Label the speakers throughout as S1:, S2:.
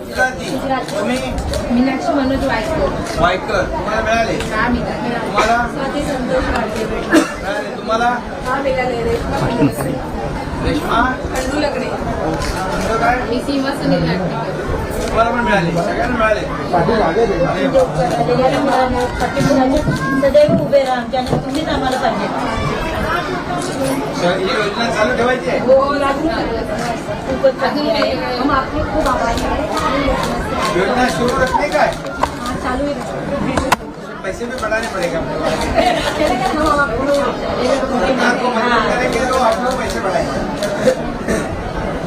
S1: गुजराती. तुम्ही?
S2: मीनाक्षी मनोज वायकर.
S1: वायकर. तुम्हाला मिळाले?
S2: हा मिळाले.
S1: तुम्हाला? मिळाले. तुम्हाला?
S2: हा मिळाले. रेश्मा खंडू
S1: रेश्मा?
S2: लग्ने.
S1: तुमचं काय?
S2: मी सीमा सुनील नाटकर
S1: तुम्हाला पण मिळाले. सगळ्यांना मिळाले. अरे वा.
S3: सदैव उभे राहा. तुम्हीच आम्हाला पाहिजे.
S1: तर ही योजना चालू ठेवायची आहे?
S2: हो लागू लागलं
S3: खूपच चांगली आहे
S2: हम आपके खूप आभारी आहे
S1: योजना शुरू रखने का है?
S2: हा, चालू आहे
S1: पैसे भी बढ़ाने पड़ेगा अपने को।
S2: चले का हम आपको
S1: सरकार को मदद करेंगे तो आप लोग पैसे बढ़ाएंगे।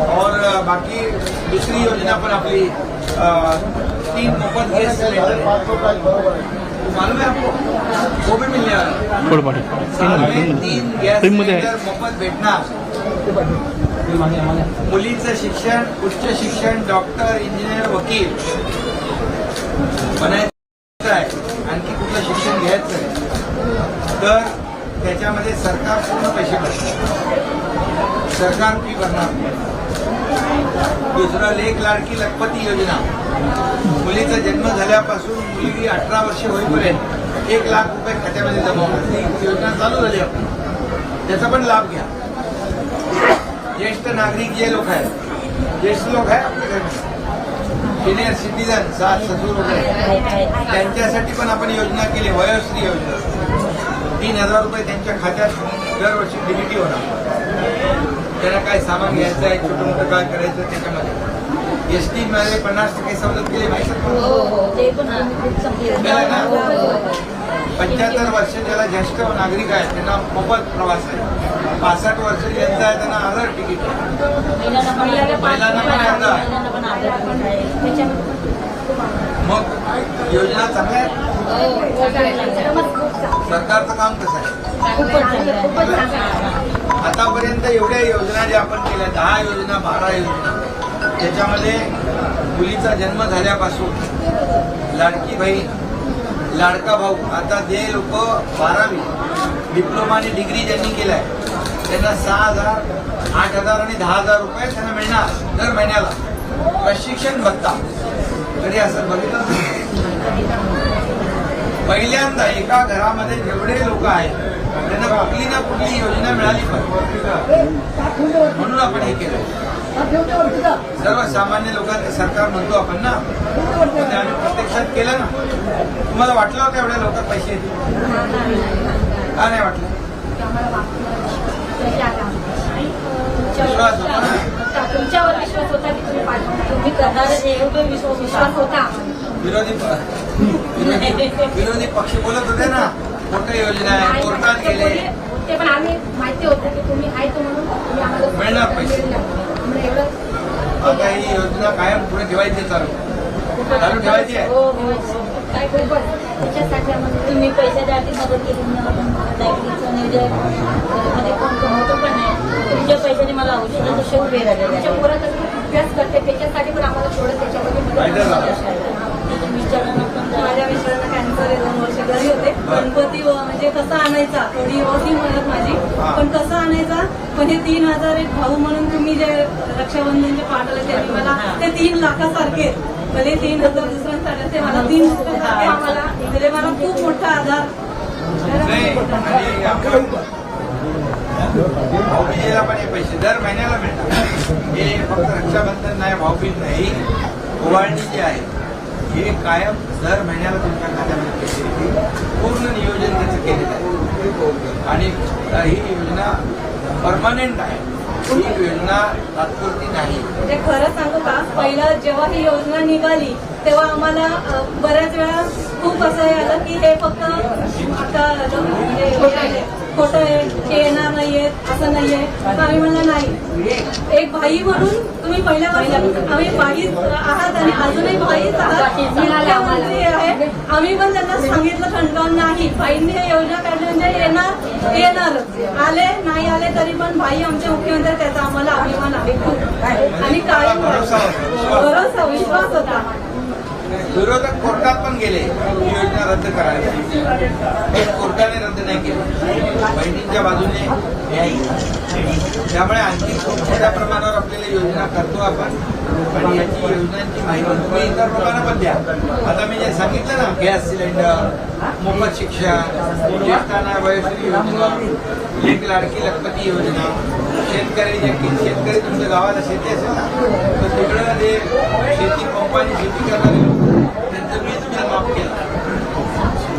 S1: और अ, बाकी दुसरी योजना पण आपली अ, तीन मोफत गैस सिलेंडर मालूम है आपको? वो भी मिलने वाला है।
S4: थोडं पाठी
S1: साल में तीन गॅस
S4: टीममध्ये आहे.
S1: सिलेंडर मोफत भेटणार मुलीचं शिक्षण उच्च शिक्षण डॉक्टर इंजिनियर वकील. बनायचं आहे. आणखी कुठलं शिक्षण घ्यायचं आहे? तर त्याच्यामध्ये सरकार पूर्ण पैसे भरणार. सरकार फी भरणार. दुसरं लेख लाडकी लखपती योजना. मुलीचा जन्म झाल्यापासून मुलगी अठरा वर्षे होईपर्यंत एक लाख रुपये खात्यामध्ये जमा होणार. ही योजना चालू झाली आपण त्याचा पण लाभ घ्या. नागरिक जे लोक आहेत ज्येष्ठ लोक आहे आपल्या घरी सिनियर सिटीजन सास ससूर वगैरे त्यांच्यासाठी पण आपण योजना केली वयोश्री योजना. तीन हजार रुपये त्यांच्या खात्यात दरवर्षी डीबीटी होणार. त्यांना काय सामान घ्यायचं आहे छोटं मोठं काय करायचं त्याच्यामध्ये. एस टी मध्ये पन्नास टक्के सवलत केली माहिती
S3: हो? हो? हो, हो, हो.
S1: पंच्याहत्तर वर्ष ज्याला ज्येष्ठ नागरिक आहेत त्यांना मोफत प्रवास आहे. पासष्ट वर्ष ज्यांचं आहे त्यांना तिकीट
S3: आधार
S2: आभारी
S1: मग योजना चांगल्या आहेत. सरकारचं काम कसं आहे. आतापर्यंत एवढ्या योजना ज्या आपण केल्या दहा योजना बारा योजना त्याच्यामध्ये मुलीचा जन्म झाल्यापासून लाडकी बहीण लाडका भाऊ आता जे लोक बारावी डिप्लोमा आणि डिग्री ज्यांनी केलाय त्यांना सहा हजार आठ हजार आणि दहा हजार रुपये त्यांना मिळणार दर महिन्याला. प्रशिक्षण भत्ता. कधी असं बघितलं पहिल्यांदा एका घरामध्ये जेवढे लोक आहेत त्यांना कुठली ना कुठली योजना मिळाली पण. म्हणून आपण हे केलं. सर्वसामान्य लोकांचं सरकार म्हणतो आपण ना आम्ही प्रत्यक्षात केलं ना. तुम्हाला वाटलं होतं एवढ्या लोकांना पैसे? येतील का नाही वाटलं विश्वास होता ना
S2: तुमच्यावर विश्वास होता की तुम्ही
S3: विश्वास
S2: होता.
S1: विरोधी विरोधी विरोधी पक्ष बोलत होते ना मोठ्या योजना आहे कोर्टात गेले
S2: ते पण आम्ही माहिती होतं की तुम्ही आहे तो म्हणून
S1: मिळणार पैसे. आता ही योजना कायम पुढे ठेवायची आहे चालू. चालू ठेवायची आहे.
S3: हो
S2: त्याच्यासाठी
S3: तुम्ही पैशाच्या आधी मदत केली कोण पण नाही. तुमच्या पैशाने मला औषधाचं आहे
S2: पोरं कसं अभ्यास करते त्याच्यासाठी पण आम्हाला थोडं त्याच्यामध्ये
S3: जरा-
S5: माझ्या मिस्टरांना कॅन्सर आहे दोन वर्ष घरी होते. गणपती म्हणजे कसा आणायचा? थोडी होती मदत माझी.
S1: हा.
S5: पण कसा आणायचा? पण हे तीन हजार एक भाऊ म्हणून तुम्ही जे रक्षाबंधनचे पाठवले त्यांनी मला ते तीन लाखासारखे भले तीन हजार दुसऱ्यांसाठी ते मला तीन लाखासारखे आम्हाला म्हणजे मला खूप मोठा आधार.
S1: भाऊबीजेला पण हे पैसे. दर महिन्याला मिळणार हे फक्त रक्षाबंधन नाही भाऊबीज नाही ओवाळणी जी आहे हे कायम दर महिन्याला तुमच्या खात्यामध्ये पैसे येतील पूर्ण नियोजन त्याचं केलेलं आहे. आणि ही योजना परमनंट आहे. ही योजना तात्पुरती नाही.
S5: म्हणजे खरं सांगू का पहिलं जेव्हा ही योजना निघाली तेव्हा आम्हाला बऱ्याच वेळा खूप असं हे आलं की हे फक्त म्हणजे आता म्हणजे खोटं आहे खोटं आहे हे येणार नाहीये असं नाहीये. तर आम्ही म्हणलं नाही. एक भाई म्हणून तुम्ही पहिल्या आम्ही भाईच आहात आणि अजूनही भाईच आहात. मुख्यमंत्री आहे. आम्ही पण त्यांना सांगितलं खंडकावून नाही. भाईंनी हे योजना काढली म्हणजे येणार येणार. आले नाही आले तरी पण भाई आमचे मुख्यमंत्री त्याचा आम्हाला अभिमान आहे खूप. आणि काय
S1: भरोसा विश्वास होता. विरोधक कोर्टात पण गेले. ही योजना रद्द करायची हे कोर्टाने रद्द नाही केली. बहिणींच्या बाजूने हे त्यामुळे आणखी खूप मोठ्या प्रमाणावर आपल्याला योजना करतो आपण. आणि याची योजनांची माहिती तुम्ही इतर लोकांना पण द्या. आता मी जे सांगितलं ना गॅस सिलेंडर मोफत शिक्षण ज्येष्ठांना वयश्री योजना एक लाडकी लखपती योजना. शेतकरी जे शेतकरी तुमच्या गावाला शेती असेल ना तर तिकडं जे शेती पंपाने शेती करणारे लोक त्यांचं वीज बिल माफ केलं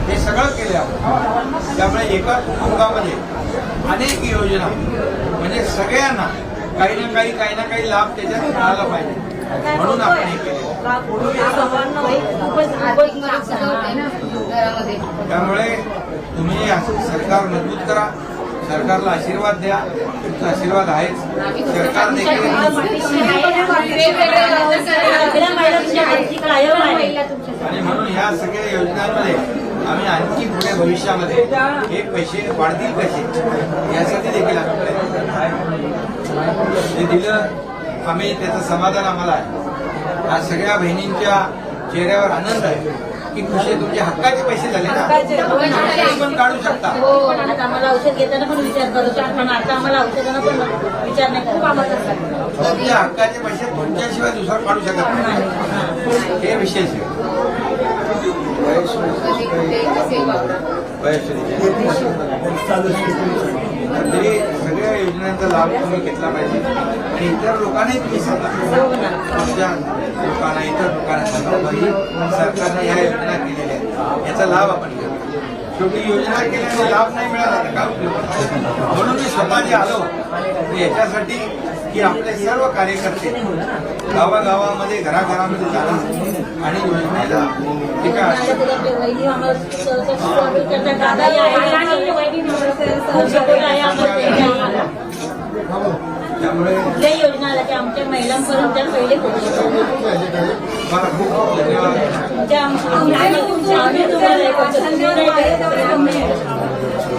S1: हे सगळं केलं आपण त्यामुळे एका कुटुंबामध्ये अनेक योजना म्हणजे सगळ्यांना काही ना काही काही ना काही लाभ त्याच्यात मिळाला पाहिजे. म्हणून आपण हे केले त्यामुळे तुम्ही असं सरकार मजबूत करा सरकारला आशीर्वाद द्या तुमचा आशीर्वाद आहेच. सरकार देखील आणि म्हणून ह्या सगळ्या योजनांमध्ये आम्ही पुढे भविष्यामध्ये हे पैसे वाढतील कसे? यासाठी देखील आम्ही प्रयत्न. जे दिलं आम्ही त्याचं समाधान आम्हाला आहे. आज सगळ्या बहिणींच्या चेहऱ्यावर आनंद आहे की खुशी तुमचे हक्काचे पैसे झाले ना. तुम्ही पण काढू शकता.
S3: आम्हाला औषध घेताना पण विचार करत पण आता आम्हाला औषधांना पण विचार नाही. करत
S1: तुमच्या हक्काचे पैसे तुमच्याशिवाय दुसरा काढू शकत नाही? हे विशेष आहे. म्हणजे सगळ्या योजनांचा लाभ तुम्ही घेतला पाहिजे. आणि इतर लोकांनाही तुम्ही सांगा. तुमच्या लोकांना इतर लोकांना सांगा. म्हणजे सरकारने ह्या योजना केलेल्या आहेत. याचा लाभ आपण घेऊ. शेवटी योजना केल्याने लाभ नाही मिळाला तर काय म्हणून मी स्वतः जे आलो. याच्यासाठी की आपले सर्व कार्यकर्ते गावागावामध्ये घराघरामध्ये जाणार आणि योजनेला
S3: आहे
S1: त्यामुळे
S3: कुठल्याही योजना आल्या की आमच्या महिलांपर्यंत त्या पहिले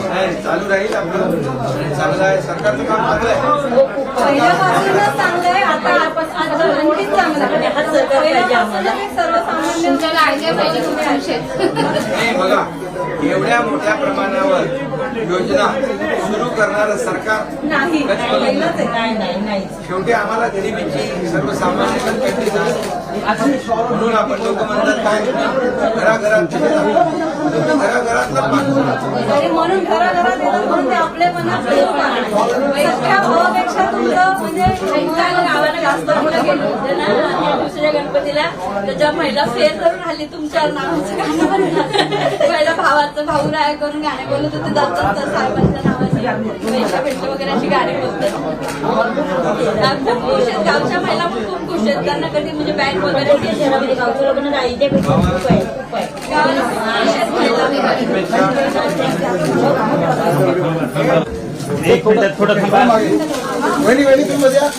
S3: नाही
S1: चालू राहील आपलं चांगलं आहे सरकारचं काम चांगलं आहे बघा एवढ्या मोठ्या प्रमाणावर योजना सुरू करणारं सरकार
S5: नाही
S1: शेवटी आम्हाला गरिबीची सर्वसामान्य. म्हणून आपण लोक म्हणतात काय घराघरात
S5: म्हणून घराघरात येतात म्हणून ते आपले भावापेक्षा तुमचं म्हणजे
S3: जास्त दुसऱ्या गणपतीला त्याच्या महिला फेर करून हल्ली तुमच्या नावाचं. पहिला भावाचं भाऊ राय करून गाणे बोलत होते दत्त साहेबांच्या नावाची वगैरे अशी गाणी बोलतात खुश आहेत गावच्या महिला पण खूप खुश आहेत त्यांना कधी म्हणजे बँक वगैरे गावच्या लोकांना आईच्या खूप आहे खूप आहे गावाला खुश आहेत महिला
S4: एक मिनिट थोडं थांबा
S6: वहिनी वहिनी तुम्ही मध्ये या.